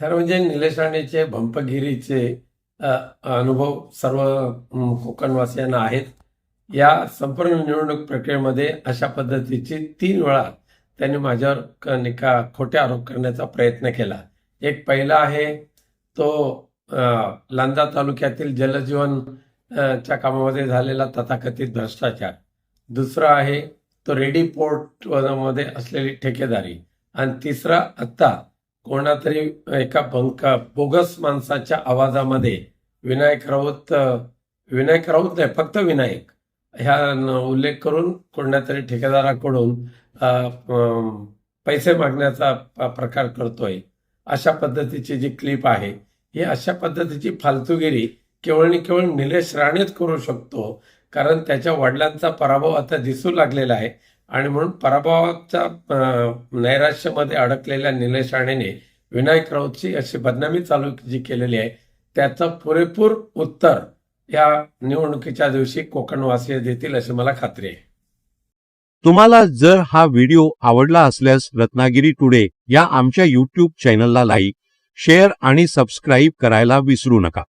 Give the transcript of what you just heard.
खरं म्हणजे निलेश राणेचे भंपगिरीचे अनुभव सर्व कोकणवासियांना आहेत. या संपूर्ण निवडणूक प्रक्रियेमध्ये अशा पद्धतीची तीन वेळा त्यांनी माझ्यावर क- निका खोटे आरोप करण्याचा प्रयत्न केला. एक पहिला आहे तो लांजा तालुक्यातील जलजीवन च्या कामामध्ये झालेला तथाकथित भ्रष्टाचार. दुसरा आहे तो रेडी पोर्टमध्ये असलेली ठेकेदारी. आणि तिसरा आत्ता कोणातरी एका बंका बोगस माणसाच्या आवाजामध्ये विनायक राऊत विनायक राऊत नाही फक्त विनायक. ह्या उल्लेख करून कोणातरी ठेकेदाराकडून पैसे मागण्याचा प- प्रकार करतोय. अशा पद्धतीची जी क्लिप आहे ही अशा पद्धतीची फालतूगिरी केवळ आणि केवळ निलेश राणेच करू शकतो. कारण त्याच्या वडिलांचा पराभव आता दिसू लागलेला आहे. आणि म्हणून पराभवाच्या नैराश्यामध्ये अडकलेल्या निलेश राणेने विनायक राऊतची अशी बदनामी चालू जी केलेली आहे त्याचं पुरेपूर उत्तर या निवडणुकीच्या दिवशी कोकणवासीय देतील अशी मला खात्री आहे. तुम्हाला जर हा व्हिडिओ आवडला असल्यास रत्नागिरी टुडे या आमच्या यूट्यूब चॅनलला लाईक शेअर आणि सबस्क्राईब करायला विसरू नका.